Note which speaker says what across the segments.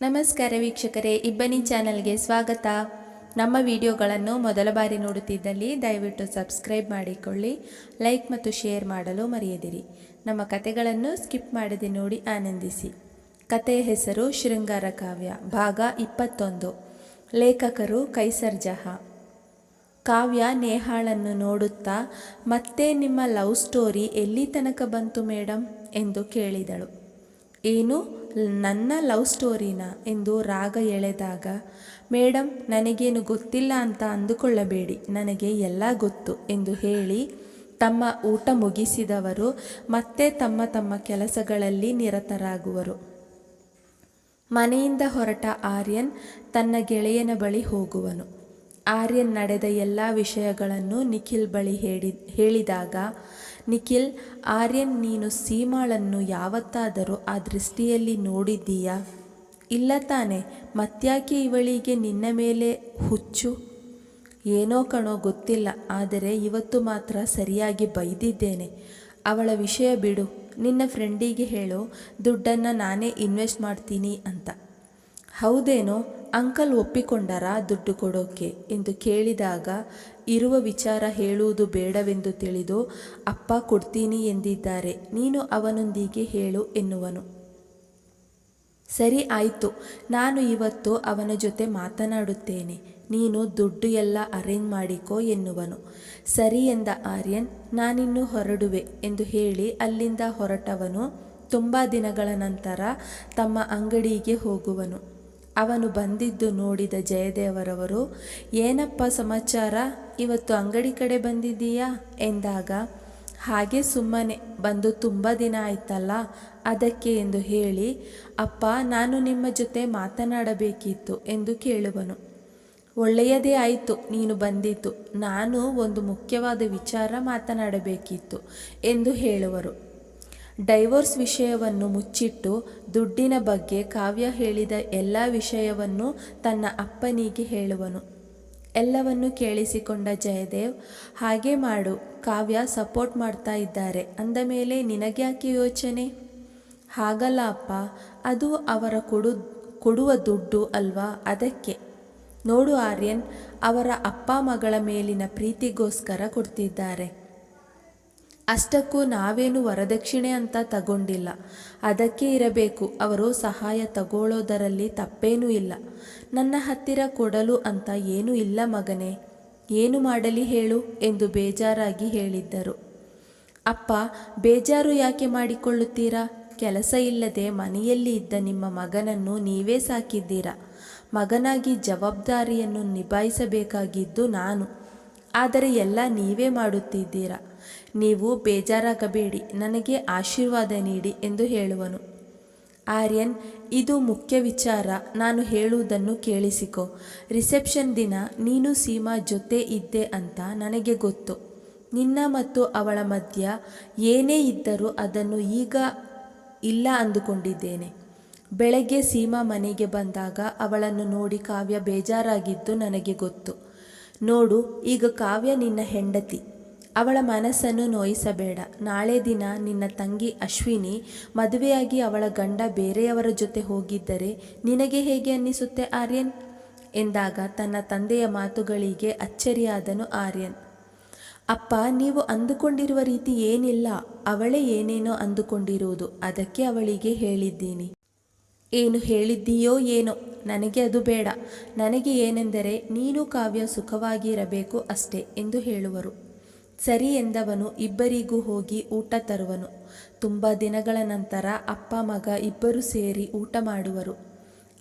Speaker 1: ನಮಸ್ಕಾರ ವೀಕ್ಷಕರೇ, ಇಬ್ಬನಿ ಚಾನಲ್ಗೆ ಸ್ವಾಗತ. ನಮ್ಮ ವಿಡಿಯೋಗಳನ್ನು ಮೊದಲ ಬಾರಿ ನೋಡುತ್ತಿದ್ದಲ್ಲಿ ದಯವಿಟ್ಟು ಸಬ್ಸ್ಕ್ರೈಬ್ ಮಾಡಿಕೊಳ್ಳಿ, ಲೈಕ್ ಮತ್ತು ಶೇರ್ ಮಾಡಲು ಮರೆಯದಿರಿ. ನಮ್ಮ ಕತೆಗಳನ್ನು ಸ್ಕಿಪ್ ಮಾಡದೆ ನೋಡಿ ಆನಂದಿಸಿ. ಕತೆಯ ಹೆಸರು ಶೃಂಗಾರ ಕಾವ್ಯ, ಭಾಗ ಇಪ್ಪತ್ತೊಂದು. ಲೇಖಕರು ಕೈಸರ್ ಜಹಾ. ಕಾವ್ಯ ನೇಹಾಳನ್ನು ನೋಡುತ್ತಾ, ಮತ್ತೆ ನಿಮ್ಮ ಲವ್ ಸ್ಟೋರಿ ಎಲ್ಲಿ ತನಕ ಬಂತು ಮೇಡಮ್ ಎಂದು ಕೇಳಿದಳು. ಏನು? ನನ್ನ ಲವ್ ಸ್ಟೋರಿನ ಎಂದು ರಾಗ ಎಳೆದಾಗ ಮೇಡಮ್ ನನಗೇನು ಗೊತ್ತಿಲ್ಲ ಅಂತ ಅಂದುಕೊಳ್ಳಬೇಡಿ, ನನಗೆ ಎಲ್ಲ ಗೊತ್ತು ಎಂದು ಹೇಳಿ ತಮ್ಮ ಊಟ ಮುಗಿಸಿದವರು ಮತ್ತೆ ತಮ್ಮ ತಮ್ಮ ಕೆಲಸಗಳಲ್ಲಿ ನಿರತರಾಗುವರು. ಮನೆಯಿಂದ ಹೊರಟ ಆರ್ಯನ್ ತನ್ನ ಗೆಳೆಯನ ಬಳಿ ಹೋಗುವನು. ಆರ್ಯನ್ ನಡೆದ ಎಲ್ಲ ವಿಷಯಗಳನ್ನು ನಿಖಿಲ್ ಬಳಿ ಹೇಳಿ, ಹೇಳಿದಾಗ ನಿಖಿಲ್, ಆರ್ಯನ್, ನೀನು ಸೀಮಾಳನ್ನು ಯಾವತ್ತಾದರೂ ಆ ದೃಷ್ಟಿಯಲ್ಲಿ ನೋಡಿದ್ದೀಯಾ? ಇಲ್ಲ ತಾನೆ, ಮತ್ತ್ಯಾಕೆ ಇವಳಿಗೆ ನಿನ್ನ ಮೇಲೆ ಹುಚ್ಚು? ಏನೋ ಕಣೋ, ಗೊತ್ತಿಲ್ಲ, ಆದರೆ ಇವತ್ತು ಮಾತ್ರ ಸರಿಯಾಗಿ ಬೈದಿದ್ದೇನೆ. ಅವಳ ವಿಷಯ ಬಿಡು, ನಿನ್ನ ಫ್ರೆಂಡಿಗೆ ಹೇಳು, ದುಡ್ಡನ್ನು ನಾನೇ ಇನ್ವೆಸ್ಟ್ ಮಾಡ್ತೀನಿ ಅಂತ. ಹೌದೇನೋ ಅಂಕಲ್ ಒಪ್ಪಿಕೊಂಡರಾ ದುಡ್ಡು ಕೊಡೋಕೆ? ಎಂದು ಕೇಳಿದಾಗ, ಇರುವ ವಿಚಾರ ಹೇಳುವುದು ಬೇಡವೆಂದು ತಿಳಿದು, ಅಪ್ಪ ಕೊಡ್ತೀನಿ ಎಂದಿದ್ದಾರೆ, ನೀನು ಅವನೊಂದಿಗೆ ಹೇಳು ಎನ್ನುವನು. ಸರಿ ಆಯಿತು, ನಾನು ಇವತ್ತು ಅವನ ಜೊತೆ ಮಾತನಾಡುತ್ತೇನೆ, ನೀನು ದುಡ್ಡು ಎಲ್ಲ ಅರೇಂಜ್ ಮಾಡಿಕೋ ಎನ್ನುವನು. ಸರಿ ಎಂದ ಆರ್ಯನ್, ನಾನಿನ್ನು ಹೊರಡುವೆ ಎಂದು ಹೇಳಿ ಅಲ್ಲಿಂದ ಹೊರಟವನು. ತುಂಬ ದಿನಗಳ ನಂತರ ತಮ್ಮ ಅಂಗಡಿಗೆ ಹೋಗುವನು. ಅವನು ಬಂದಿದ್ದು ನೋಡಿದ ಜಯದೇವರವರು, ಏನಪ್ಪ ಸಮಾಚಾರ? ಇವತ್ತು ಅಂಗಡಿ ಕಡೆ ಬಂದಿದ್ದೀಯಾ? ಎಂದಾಗ, ಹಾಗೆ ಸುಮ್ಮನೆ, ಬಂದು ತುಂಬ ದಿನ ಆಯ್ತಲ್ಲ, ಅದಕ್ಕೆ ಎಂದು ಹೇಳಿ, ಅಪ್ಪ, ನಾನು ನಿಮ್ಮ ಜೊತೆ ಮಾತನಾಡಬೇಕಿತ್ತು ಎಂದು ಕೇಳುವನು. ಒಳ್ಳೆಯದೇ ಆಯಿತು, ನೀನು ಬಂದಿತ್ತು ನಾನು ಒಂದು ಮುಖ್ಯವಾದ ವಿಚಾರ ಮಾತನಾಡಬೇಕಿತ್ತು ಎಂದು ಹೇಳುವರು. ಡೈವೋರ್ಸ್ ವಿಷಯವನ್ನು ಮುಚ್ಚಿಟ್ಟು ದುಡ್ಡಿನ ಬಗ್ಗೆ ಕಾವ್ಯ ಹೇಳಿದ ಎಲ್ಲ ವಿಷಯವನ್ನು ತನ್ನ ಅಪ್ಪನಿಗೆ ಹೇಳುವನು. ಎಲ್ಲವನ್ನು ಕೇಳಿಸಿಕೊಂಡ ಜಯದೇವ್, ಹಾಗೆ ಮಾಡು, ಕಾವ್ಯ ಸಪೋರ್ಟ್ ಮಾಡ್ತಾ ಇದ್ದಾರೆ. ಅಂದ ಮೇಲೆ, ನಿನಗ್ಯಾಕೆ ಯೋಚನೆ? ಹಾಗಲ್ಲ ಅಪ್ಪ, ಅದು ಅವರ ಕೊಡು, ಕೊಡುವ ದುಡ್ಡು ಅಲ್ವಾ? ಅದಕ್ಕೆ. ನೋಡು ಆರ್ಯನ್, ಅವರ ಅಪ್ಪ ಮಗಳ ಮೇಲಿನ ಪ್ರೀತಿಗೋಸ್ಕರ ಕೊಡ್ತಿದ್ದಾರೆ. ಅಷ್ಟಕ್ಕೂ ನಾವೇನು ವರದಕ್ಷಿಣೆ ಅಂತ ತಗೊಂಡಿಲ್ಲ. ಅದಕ್ಕೆ ಇರಬೇಕು. ಅವರು ಸಹಾಯ ತಗೊಳ್ಳೋದರಲ್ಲಿ ತಪ್ಪೇನೂ ಇಲ್ಲ. ನನ್ನ ಹತ್ತಿರ ಕೊಡಲು ಅಂತ ಏನೂ ಇಲ್ಲ ಮಗನೇ. ಏನು ಮಾಡಲಿ ಹೇಳು ಎಂದು ಬೇಜಾರಾಗಿ ಹೇಳಿದ್ದರು. ಅಪ್ಪ, ಬೇಜಾರು ಯಾಕೆ ಮಾಡಿಕೊಳ್ಳುತ್ತೀರಾ? ಕೆಲಸ ಇಲ್ಲದೆ ಮನೆಯಲ್ಲಿ ಇದ್ದ ನಿಮ್ಮ ಮಗನನ್ನು ನೀವೇ ಸಾಕಿದ್ದೀರಾ? ಮಗನಾಗಿ ಜವಾಬ್ದಾರಿಯನ್ನು ನಿಭಾಯಿಸಬೇಕಾಗಿದ್ದು ನಾನು. ಆದರೆ ಎಲ್ಲ ನೀವೇ ಮಾಡುತ್ತಿದ್ದೀರಾ? ನೀವು ಬೇಜಾರಾಗಬೇಡಿ, ನನಗೆ ಆಶೀರ್ವಾದ ನೀಡಿ ಎಂದು ಹೇಳುವನು. ಆರ್ಯನ್, ಇದು ಮುಖ್ಯ ವಿಚಾರ, ನಾನು ಹೇಳುವುದನ್ನು ಕೇಳಿಸಿಕೊ. ರಿಸೆಪ್ಷನ್ ದಿನ, ನೀನು ಸೀಮಾ ಜೊತೆ ಇದ್ದೆ ಅಂತ ನನಗೆ ಗೊತ್ತು. ನಿನ್ನ ಮತ್ತು ಅವಳ ಮಧ್ಯ ಏನೇ ಇದ್ದರೂ ಅದನ್ನು ಈಗ ಇಲ್ಲ ಅಂದುಕೊಂಡಿದ್ದೇನೆ. ಬೆಳಗ್ಗೆ ಸೀಮಾ ಮನೆಗೆ ಬಂದಾಗ ಅವಳನ್ನು ನೋಡಿ ಕಾವ್ಯ ಬೇಜಾರಾಗಿದ್ದು ನನಗೆ ಗೊತ್ತು. ನೋಡು, ಈಗ ಕಾವ್ಯ ನಿನ್ನ ಹೆಂಡತಿ. ಅವಳ ಮನಸ್ಸನ್ನು ನೋಯಿಸಬೇಡ. ನಾಳೆ ದಿನ ನಿನ್ನ ತಂಗಿ ಅಶ್ವಿನಿ ಮದುವೆಯಾಗಿ ಅವಳ ಗಂಡ ಬೇರೆಯವರ ಜೊತೆ ಹೋಗಿದ್ದರೆ ನಿನಗೆ ಹೇಗೆ ಅನ್ನಿಸುತ್ತೆ ಆರ್ಯನ್? ಎಂದಾಗ ತನ್ನ ತಂದೆಯ ಮಾತುಗಳಿಗೆ ಅಚ್ಚರಿಯಾದನು ಆರ್ಯನ್. ಅಪ್ಪ, ನೀವು ಅಂದುಕೊಂಡಿರುವ ರೀತಿ ಏನಿಲ್ಲ. ಅವಳೇ ಏನೇನೋ ಅಂದುಕೊಂಡಿರುವುದು. ಅದಕ್ಕೆ ಅವಳಿಗೆ ಹೇಳಿದ್ದೀನಿ. ಏನು ಹೇಳಿದ್ದೀಯೋ ಏನೋ. ನನಗೆ ಅದು ಬೇಡ. ನನಗೆ ಏನೆಂದರೆ ನೀನು ಕಾವ್ಯ ಸುಖವಾಗಿರಬೇಕು ಅಷ್ಟೇ ಎಂದು ಹೇಳುವರು. ಸರಿ ಎಂದವನು ಇಬ್ಬರಿಗೂ ಹೋಗಿ ಊಟ ತರುವನು. ತುಂಬ ದಿನಗಳ ನಂತರ ಅಪ್ಪ ಮಗ ಇಬ್ಬರು ಸೇರಿ ಊಟ ಮಾಡುವರು.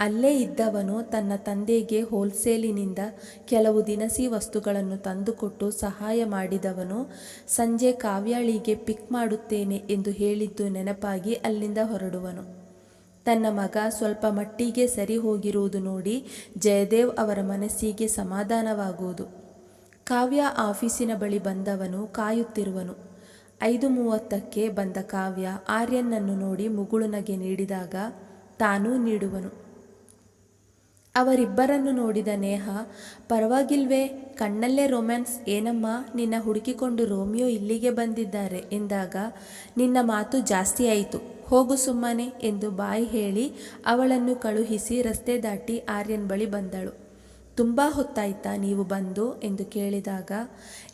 Speaker 1: ಅಲ್ಲೇ ಇದ್ದವನು ತನ್ನ ತಂದೆಗೆ ಹೋಲ್ಸೇಲಿನಿಂದ ಕೆಲವು ದಿನಸಿ ವಸ್ತುಗಳನ್ನು ತಂದುಕೊಟ್ಟು ಸಹಾಯ ಮಾಡಿದವನು, ಸಂಜೆ ಕಾವ್ಯಾಳಿಗೆ ಪಿಕ್ ಮಾಡುತ್ತೇನೆ ಎಂದು ಹೇಳಿದ್ದು ನೆನಪಾಗಿ ಅಲ್ಲಿಂದ ಹೊರಡುವನು. ತನ್ನ ಮಗ ಸ್ವಲ್ಪ ಮಟ್ಟಿಗೆ ಸರಿ ಹೋಗಿರುವುದು ನೋಡಿ ಜಯದೇವ್ ಅವರ ಮನಸ್ಸಿಗೆ ಸಮಾಧಾನವಾಗುವುದು. ಕಾವ್ಯ ಆಫೀಸಿನ ಬಳಿ ಬಂದವನು ಕಾಯುತ್ತಿರುವನು. ಐದು ಮೂವತ್ತಕ್ಕೆ ಬಂದ ಕಾವ್ಯ ಆರ್ಯನನ್ನು ನೋಡಿ ಮುಗುಳುನಗೆ ನೀಡಿದಾಗ ತಾನೂ ನೀಡುವನು. ಅವರಿಬ್ಬರನ್ನು ನೋಡಿದ ನೇಹ, ಪರವಾಗಿಲ್ವೇ, ಕಣ್ಣಲ್ಲೇ ರೊಮ್ಯಾನ್ಸ್ ಏನಮ್ಮ, ನಿನ್ನ ಹುಡುಕಿಕೊಂಡು ರೋಮಿಯೋ ಇಲ್ಲಿಗೆ ಬಂದಿದ್ದಾರೆ ಎಂದಾಗ, ನಿನ್ನ ಮಾತು ಜಾಸ್ತಿ ಆಯಿತು, ಹೋಗು ಸುಮ್ಮನೆ ಎಂದು ಬಾಯಿ ಹೇಳಿ ಅವಳನ್ನು ಕಳುಹಿಸಿ ರಸ್ತೆ ದಾಟಿ ಆರ್ಯನ್ ಬಳಿ ಬಂದಳು. ತುಂಬ ಹೊತ್ತಾಯ್ತಾ ನೀವು ಬಂದು? ಎಂದು ಕೇಳಿದಾಗ,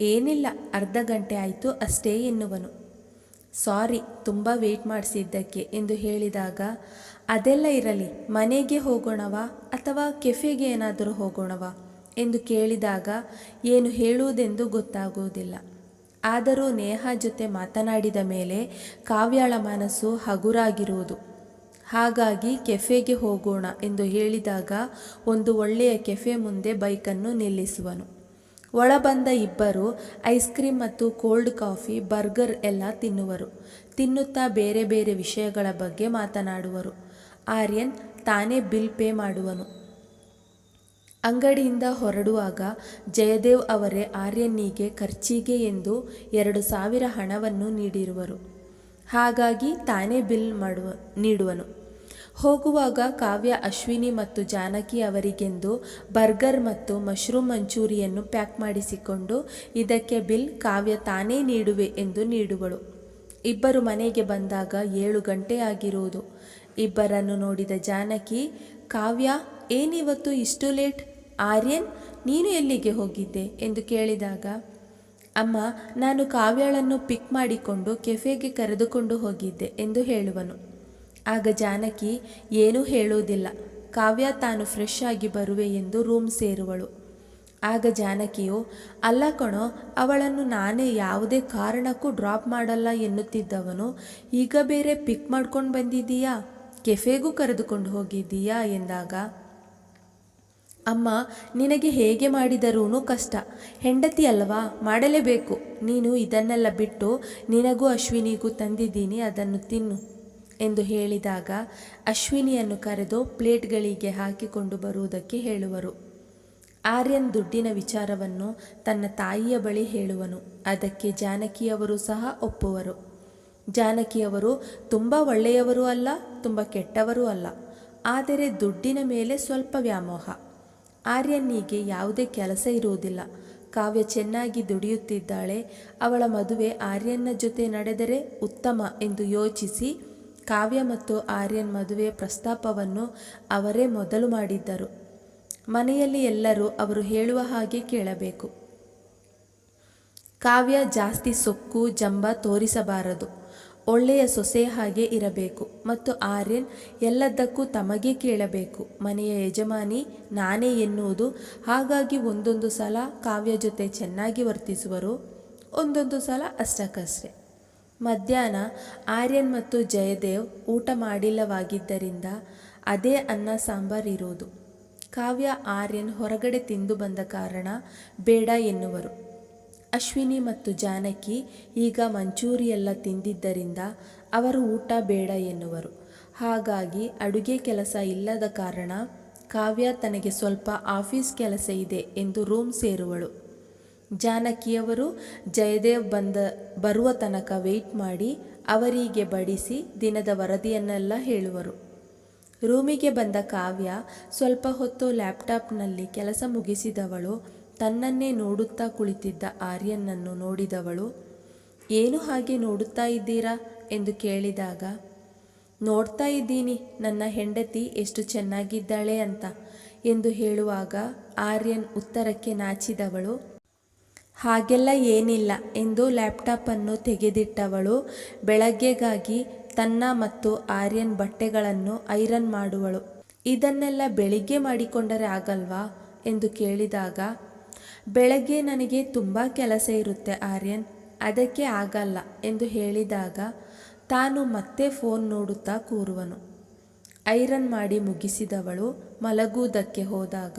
Speaker 1: ಏನಿಲ್ಲ, ಅರ್ಧ ಗಂಟೆ ಆಯಿತು, ಅಷ್ಟೇ ಎನ್ನುವನು. ಸಾರಿ, ತುಂಬ ವೇಟ್ ಮಾಡಿಸಿದ್ದಕ್ಕೆ, ಎಂದು ಹೇಳಿದಾಗ, ಅದೆಲ್ಲ ಇರಲಿ, ಮನೆಗೆ ಹೋಗೋಣವಾ, ಅಥವಾ ಕೆಫೆಗೆ ಏನಾದರೂ ಹೋಗೋಣವಾ? ಎಂದು ಕೇಳಿದಾಗ, ಏನು ಹೇಳುವುದೆಂದು ಗೊತ್ತಾಗುವುದಿಲ್ಲ. ಆದರೂ ನೇಹಾ ಜೊತೆ ಮಾತನಾಡಿದ ಮೇಲೆ ಕಾವ್ಯಾಳ ಮನಸ್ಸು ಹಗುರಾಗಿರುವುದು. ಹಾಗಾಗಿ ಕೆಫೆಗೆ ಹೋಗೋಣ ಎಂದು ಹೇಳಿದಾಗ ಒಂದು ಒಳ್ಳೆಯ ಕೆಫೆ ಮುಂದೆ ಬೈಕನ್ನು ನಿಲ್ಲಿಸುವನು. ಒಳಬಂದ ಇಬ್ಬರು ಐಸ್ ಕ್ರೀಮ್ ಮತ್ತು ಕೋಲ್ಡ್ ಕಾಫಿ, ಬರ್ಗರ್ ಎಲ್ಲ ತಿನ್ನುವರು. ತಿನ್ನುತ್ತಾ ಬೇರೆ ಬೇರೆ ವಿಷಯಗಳ ಬಗ್ಗೆ ಮಾತನಾಡುವರು. ಆರ್ಯನ್ ತಾನೇ ಬಿಲ್ ಪೇ ಮಾಡುವನು. ಅಂಗಡಿಯಿಂದ ಹೊರಡುವಾಗ ಜಯದೇವ್ ಅವರೇ ಆರ್ಯನ್ನಿಗೆ ಖರ್ಚಿಗೆ ಎಂದು ಎರಡು ಸಾವಿರ ಹಣವನ್ನು ನೀಡಿರುವರು. ಹಾಗಾಗಿ ತಾನೇ ಬಿಲ್ ಮಾಡುವ, ನೀಡುವನು. ಹೋಗುವಾಗ ಕಾವ್ಯ ಅಶ್ವಿನಿ ಮತ್ತು ಜಾನಕಿ ಅವರಿಗೆಂದು ಬರ್ಗರ್ ಮತ್ತು ಮಶ್ರೂಮ್ ಮಂಚೂರಿಯನ್ನು ಪ್ಯಾಕ್ ಮಾಡಿಸಿಕೊಂಡು ಇದಕ್ಕೆ ಬಿಲ್ ಕಾವ್ಯ ತಾನೇ ನೀಡುವೆ ಎಂದು ನೀಡುವಳು. ಇಬ್ಬರು ಮನೆಗೆ ಬಂದಾಗ ಏಳು ಗಂಟೆ ಆಗಿರುವುದು. ಇಬ್ಬರನ್ನು ನೋಡಿದ ಜಾನಕಿ, ಕಾವ್ಯ, ಏನಿವತ್ತು ಇಷ್ಟು ಲೇಟ್? ಆರ್ಯನ್, ನೀನು ಎಲ್ಲಿಗೆ ಹೋಗಿದ್ದೆ? ಎಂದು ಕೇಳಿದಾಗ, ಅಮ್ಮ, ನಾನು ಕಾವ್ಯಳನ್ನು ಪಿಕ್ ಮಾಡಿಕೊಂಡು ಕೆಫೆಗೆ ಕರೆದುಕೊಂಡು ಹೋಗಿದ್ದೆ ಎಂದು ಹೇಳುವನು. ಆಗ ಜಾನಕಿ ಏನೂ ಹೇಳುವುದಿಲ್ಲ ಕಾವ್ಯ ತಾನು ಫ್ರೆಶ್ ಆಗಿ ಬರುವೆ ಎಂದು ರೂಮ್ ಸೇರುವಳು. ಆಗ ಜಾನಕಿಯು, ಅಲ್ಲ ಕಣೋ, ಅವಳನ್ನು ನಾನೇ ಯಾವುದೇ ಕಾರಣಕ್ಕೂ ಡ್ರಾಪ್ ಮಾಡಲ್ಲ ಎನ್ನುತ್ತಿದ್ದವನು, ಈಗ ಬೇರೆ ಪಿಕ್ ಮಾಡ್ಕೊಂಡು ಬಂದಿದ್ದೀಯಾ? ಕೆಫೆಗೂ ಕರೆದುಕೊಂಡು ಹೋಗಿದ್ದೀಯಾ? ಎಂದಾಗ, ಅಮ್ಮ, ನಿನಗೆ ಹೇಗೆ ಮಾಡಿದರೂ ಕಷ್ಟ. ಹೆಂಡತಿ ಅಲ್ವಾ? ಮಾಡಲೇಬೇಕು. ನೀನು ಇದನ್ನೆಲ್ಲ ಬಿಟ್ಟು ನಿನಗೂ ಅಶ್ವಿನಿಗೂ ತಂದಿದ್ದೀನಿ, ಅದನ್ನು ತಿನ್ನು. ಎಂದು ಹೇಳಿದಾಗ ಅಶ್ವಿನಿಯನ್ನು ಕರೆದು ಪ್ಲೇಟ್ಗಳಿಗೆ ಹಾಕಿಕೊಂಡು ಬರುವುದಕ್ಕೆ ಹೇಳುವರು. ಆರ್ಯನ್ ದುಡ್ಡಿನ ವಿಚಾರವನ್ನು ತನ್ನ ತಾಯಿಯ ಬಳಿ ಹೇಳುವನು. ಅದಕ್ಕೆ ಜಾನಕಿಯವರು ಸಹ ಒಪ್ಪುವರು. ಜಾನಕಿಯವರು, ತುಂಬ ಒಳ್ಳೆಯವರು ಅಲ್ಲ, ತುಂಬ ಕೆಟ್ಟವರೂ ಅಲ್ಲ. ಆದರೆ ದುಡ್ಡಿನ ಮೇಲೆ ಸ್ವಲ್ಪ ವ್ಯಾಮೋಹ. ಆರ್ಯನ್ನಿಗೆ ಯಾವುದೇ ಕೆಲಸ ಇರುವುದಿಲ್ಲ. ಕಾವ್ಯ ಚೆನ್ನಾಗಿ ದುಡಿಯುತ್ತಿದ್ದಾಳೆ. ಅವಳ ಮದುವೆ ಆರ್ಯನ್ನ ಜೊತೆ ನಡೆದರೆ ಉತ್ತಮ ಎಂದು ಯೋಚಿಸಿ ಕಾವ್ಯ ಮತ್ತು ಆರ್ಯನ್ ಮದುವೆ ಪ್ರಸ್ತಾಪವನ್ನು ಅವರೇ ಮೊದಲು ಮಾಡಿದ್ದರು. ಮನೆಯಲ್ಲಿ ಎಲ್ಲರೂ ಅವರು ಹೇಳುವ ಹಾಗೆ ಕೇಳಬೇಕು. ಕಾವ್ಯ ಜಾಸ್ತಿ ಸೊಕ್ಕು, ಜಂಬ ತೋರಿಸಬಾರದು. ಒಳ್ಳೆಯ ಸೊಸೆಯ ಹಾಗೆ ಇರಬೇಕು ಮತ್ತು ಆರ್ಯನ್ ಎಲ್ಲದಕ್ಕೂ ತಮಗೆ ಕೇಳಬೇಕು. ಮನೆಯ ಯಜಮಾನಿ ನಾನೇ ಎನ್ನುವುದು. ಹಾಗಾಗಿ ಒಂದೊಂದು ಸಲ ಕಾವ್ಯ ಜೊತೆ ಚೆನ್ನಾಗಿ ವರ್ತಿಸುವರು, ಒಂದೊಂದು ಸಲ ಅಷ್ಟಕ್ಕಷ್ಟೆ. ಮಧ್ಯಾಹ್ನ ಆರ್ಯನ್ ಮತ್ತು ಜಯದೇವ್ ಊಟ ಮಾಡಿಲ್ಲವಾಗಿದ್ದರಿಂದ ಅದೇ ಅನ್ನ ಸಾಂಬಾರ್ ಇರೋದು. ಕಾವ್ಯ ಆರ್ಯನ್ ಹೊರಗಡೆ ತಿಂದು ಬಂದ ಕಾರಣ ಬೇಡ ಎನ್ನುವರು. ಅಶ್ವಿನಿ ಮತ್ತು ಜಾನಕಿ ಈಗ ಮಂಚೂರಿ ಎಲ್ಲ ತಿಂದಿದ್ದರಿಂದ ಅವರು ಊಟ ಬೇಡ ಎನ್ನುವರು. ಹಾಗಾಗಿ ಅಡುಗೆ ಕೆಲಸ ಇಲ್ಲದ ಕಾರಣ ಕಾವ್ಯ ತನಗೆ ಸ್ವಲ್ಪ ಆಫೀಸ್ ಕೆಲಸ ಇದೆ ಎಂದು ರೂಮ್ ಸೇರುವಳು. ಜಾನಕಿಯವರು ಜಯದೇವ್ ಬಂದ, ಬರುವ ತನಕ ವೆಯ್ಟ್ ಮಾಡಿ ಅವರಿಗೆ ಬಡಿಸಿ ದಿನದ ವರದಿಯನ್ನೆಲ್ಲ ಹೇಳುವರು. ರೂಮಿಗೆ ಬಂದ ಕಾವ್ಯ ಸ್ವಲ್ಪ ಹೊತ್ತು ಲ್ಯಾಪ್ಟಾಪ್ನಲ್ಲಿ ಕೆಲಸ ಮುಗಿಸಿದವಳು, ತನ್ನನ್ನೇ ನೋಡುತ್ತಾ ಕುಳಿತಿದ್ದ ಆರ್ಯನನ್ನು ನೋಡಿದವಳು, ಏನು ಹಾಗೆ ನೋಡುತ್ತಾ ಇದ್ದೀರಾ? ಎಂದು ಕೇಳಿದಾಗ, ನೋಡ್ತಾ ಇದ್ದೀನಿ, ನನ್ನ ಹೆಂಡತಿ ಎಷ್ಟು ಚೆನ್ನಾಗಿದ್ದಾಳೆ ಅಂತ ಎಂದು ಹೇಳುವಾಗ ಆರ್ಯನ್ ಉತ್ತರಕ್ಕೆ ನಾಚಿದವಳು ಹಾಗೆಲ್ಲ ಏನಿಲ್ಲ ಎಂದು ಲ್ಯಾಪ್ಟಾಪನ್ನು ತೆಗೆದಿಟ್ಟವಳು. ಬೆಳಗ್ಗೆಗಾಗಿ ತನ್ನ ಮತ್ತು ಆರ್ಯನ್ ಬಟ್ಟೆಗಳನ್ನು ಐರನ್ ಮಾಡುವಳು. ಇದನ್ನೆಲ್ಲ ಬೆಳಿಗ್ಗೆ ಮಾಡಿಕೊಂಡರೆ ಆಗಲ್ವಾ? ಎಂದು ಕೇಳಿದಾಗ, ಬೆಳಗ್ಗೆ ನನಗೆ ತುಂಬ ಕೆಲಸ ಇರುತ್ತೆ ಆರ್ಯನ್, ಅದಕ್ಕೆ ಆಗಲ್ಲ ಎಂದು ಹೇಳಿದಾಗ ತಾನು ಮತ್ತೆ ಫೋನ್ ನೋಡುತ್ತಾ ಕೂರುವನು. ಐರನ್ ಮಾಡಿ ಮುಗಿಸಿದವಳು ಮಲಗುವುದಕ್ಕೆ ಹೋದಾಗ